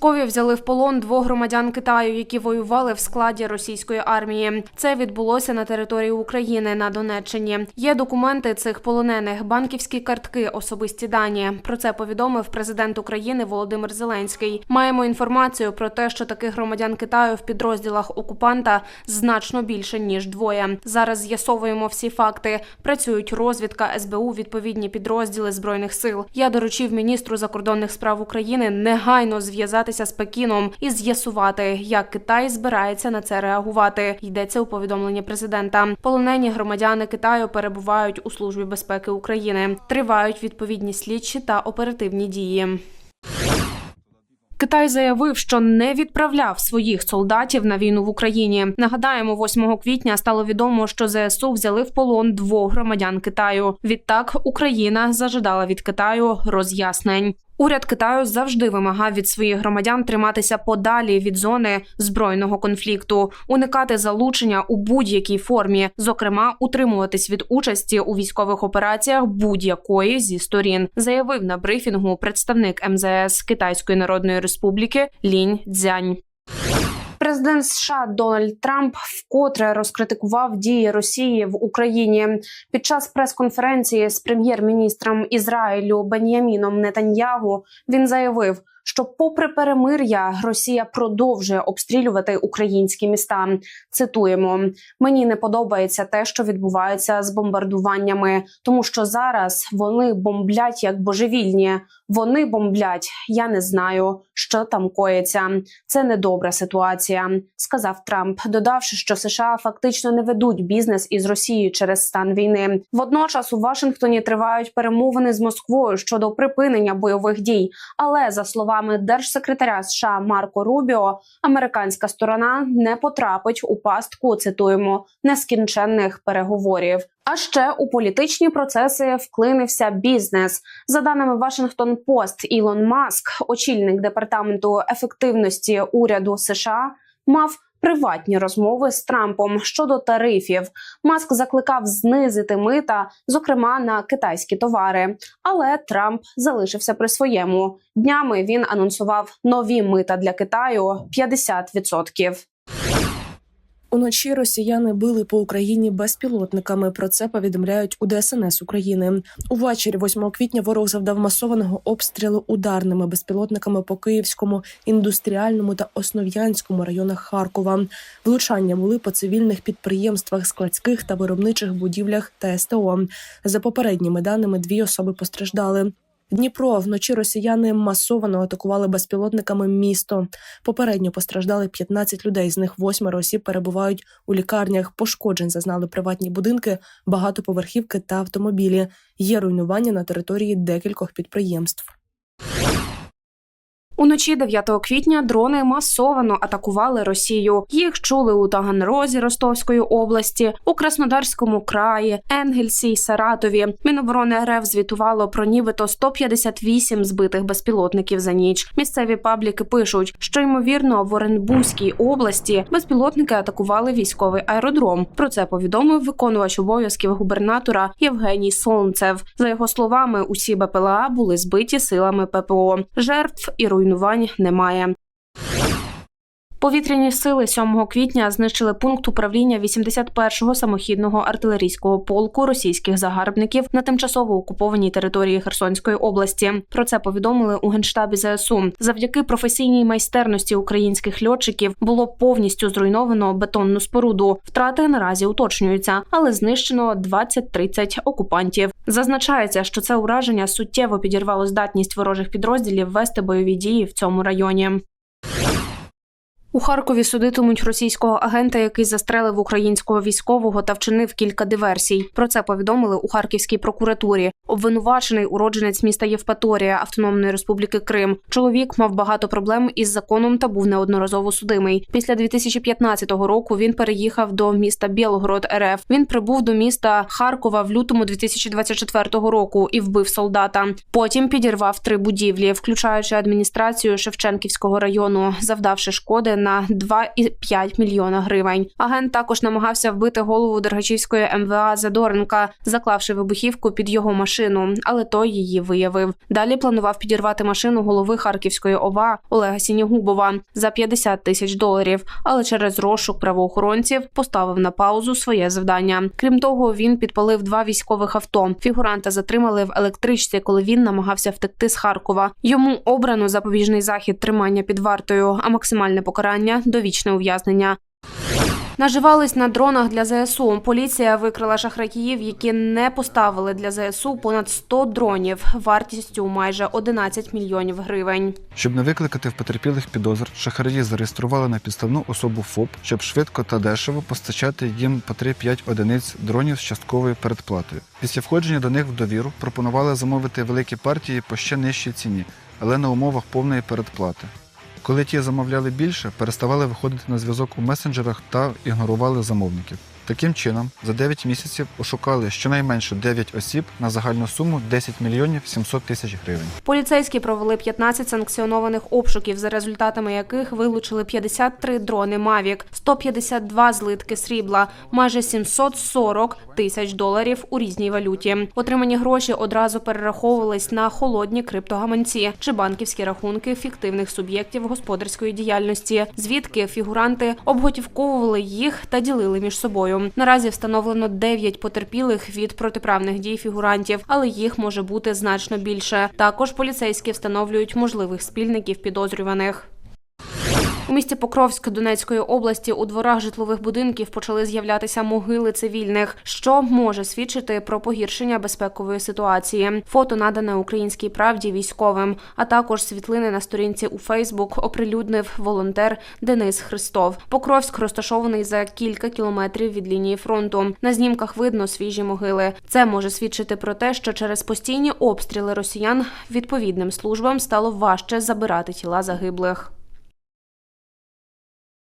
Кові взяли в полон двох громадян Китаю, які воювали в складі російської армії. Це відбулося на території України на Донеччині. Є документи цих полонених, банківські картки, особисті дані. Про це повідомив президент України Володимир Зеленський. Маємо інформацію про те, що таких громадян Китаю в підрозділах окупанта значно більше ніж двоє. Зараз з'ясовуємо всі факти. Працюють розвідка, СБУ, відповідні підрозділи збройних сил. Я доручив міністру закордонних справ України негайно зв'язатися з Пекіном і з'ясувати, як Китай збирається на це реагувати. Йдеться у повідомленні президента. Полонені громадяни Китаю перебувають у службі безпеки України. Тривають відповідні слідчі та оперативні дії. Китай заявив, що не відправляв своїх солдатів на війну в Україні. Нагадаємо, 8 квітня стало відомо, що ЗСУ взяли в полон двох громадян Китаю. Відтак Україна зажадала від Китаю роз'яснень. Уряд Китаю завжди вимагав від своїх громадян триматися подалі від зони збройного конфлікту, уникати залучення у будь-якій формі, зокрема, утримуватись від участі у військових операціях будь-якої зі сторін, заявив на брифінгу представник МЗС Китайської Народної Республіки Лінь Цзянь. Президент США Дональд Трамп вкотре розкритикував дії Росії в Україні під час прес-конференції з прем'єр-міністром Ізраїлю Бен'яміном Нетаньягу. Він заявив, що, попри перемир'я, Росія продовжує обстрілювати українські міста. Цитуємо: мені не подобається те, що відбувається з бомбардуваннями, тому що зараз вони бомблять як божевільні. Вони бомблять. Я не знаю, що там коїться. Це недобра ситуація, сказав Трамп, додавши, що США фактично не ведуть бізнес із Росією через стан війни. Водночас у Вашингтоні тривають перемовини з Москвою щодо припинення бойових дій. Але за словами держсекретаря США Марко Рубіо, американська сторона не потрапить у пастку. Цитуємо нескінченних переговорів. А ще у політичні процеси вклинився бізнес. За даними Вашингтон Пост, Ілон Маск, очільник департаменту ефективності уряду США, мав приватні розмови з Трампом щодо тарифів. Маск закликав знизити мита, зокрема на китайські товари. Але Трамп залишився при своєму. Днями він анонсував нові мита для Китаю 50%. Уночі росіяни били по Україні безпілотниками. Про це повідомляють у ДСНС України. Увечері 8 квітня ворог завдав масованого обстрілу ударними безпілотниками по Київському, індустріальному та Основ'янському районах Харкова. Влучання були по цивільних підприємствах, складських та виробничих будівлях та СТО. За попередніми даними, дві особи постраждали. Дніпро вночі росіяни масовано атакували безпілотниками місто. Попередньо постраждали 15 людей. З них восьмеро осіб перебувають у лікарнях. Пошкоджень зазнали приватні будинки, багатоповерхівки та автомобілі. Є руйнування на території декількох підприємств. Уночі 9 квітня дрони масово атакували Росію. Їх чули у Таганрозі Ростовської області, у Краснодарському краї, Енгельсі й Саратові. Міноборони РФ звітувало про нібито 158 збитих безпілотників за ніч. Місцеві пабліки пишуть, що ймовірно в Оренбурзькій області безпілотники атакували військовий аеродром. Про це повідомив виконувач обов'язків губернатора Євгеній Солнцев. За його словами, усі БПЛА були збиті силами ППО. Жертв і руйнувань немає. Повітряні сили 7 квітня знищили пункт управління 81-го самохідного артилерійського полку російських загарбників на тимчасово окупованій території Херсонської області. Про це повідомили у генштабі ЗСУ. Завдяки професійній майстерності українських льотчиків було повністю зруйновано бетонну споруду. Втрати наразі уточнюються, але знищено 20-30 окупантів. Зазначається, що це ураження суттєво підірвало здатність ворожих підрозділів вести бойові дії в цьому районі. У Харкові судитимуть російського агента, який застрелив українського військового та вчинив кілька диверсій. Про це повідомили у Харківській прокуратурі. Обвинувачений уродженець міста Євпаторія Автономної Республіки Крим. Чоловік мав багато проблем із законом та був неодноразово судимий. Після 2015 року він переїхав до міста Білгород РФ. Він прибув до міста Харкова в лютому 2024 року і вбив солдата. Потім підірвав три будівлі, включаючи адміністрацію Шевченківського району, завдавши шкоди на 2,5 мільйона гривень. Агент також намагався вбити голову Дергачівської МВА Задоренка, заклавши вибухівку під його машину, але той її виявив. Далі планував підірвати машину голови Харківської ОВА Олега Сінігубова за 50 тисяч доларів, але через розшук правоохоронців поставив на паузу своє завдання. Крім того, він підпалив два військових авто. Фігуранта затримали в електричці, коли він намагався втекти з Харкова. Йому обрано запобіжний захід тримання під вартою, а максимальне покарання довічне ув'язнення. Наживались на дронах для ЗСУ. Поліція викрила шахраїв, які не поставили для ЗСУ понад 100 дронів вартістю майже 11 мільйонів гривень. Щоб не викликати в потерпілих підозр, шахраї зареєстрували на підставну особу ФОП, щоб швидко та дешево постачати їм по 3-5 одиниць дронів з частковою передплатою. Після входження до них в довіру пропонували замовити великі партії по ще нижчій ціні, але на умовах повної передплати. Коли ті замовляли більше, переставали виходити на зв'язок у месенджерах та ігнорували замовників. Таким чином, за 9 місяців ошукали щонайменше 9 осіб на загальну суму 10 мільйонів 700 тисяч гривень. Поліцейські провели 15 санкціонованих обшуків, за результатами яких вилучили 53 дрони Mavic, 152 злитки срібла, майже 740 тисяч доларів у різній валюті. Отримані гроші одразу перераховувались на холодні криптогаманці чи банківські рахунки фіктивних суб'єктів господарської діяльності, звідки фігуранти обготівковували їх та ділили між собою. Наразі встановлено 9 потерпілих від протиправних дій фігурантів, але їх може бути значно більше. Також поліцейські встановлюють можливих спільників підозрюваних. У місті Покровськ Донецької області у дворах житлових будинків почали з'являтися могили цивільних, що може свідчити про погіршення безпекової ситуації. Фото надане українській правді військовим, а також світлини на сторінці у Фейсбук оприлюднив волонтер Денис Христов. Покровськ розташований за кілька кілометрів від лінії фронту. На знімках видно свіжі могили. Це може свідчити про те, що через постійні обстріли росіян відповідним службам стало важче забирати тіла загиблих.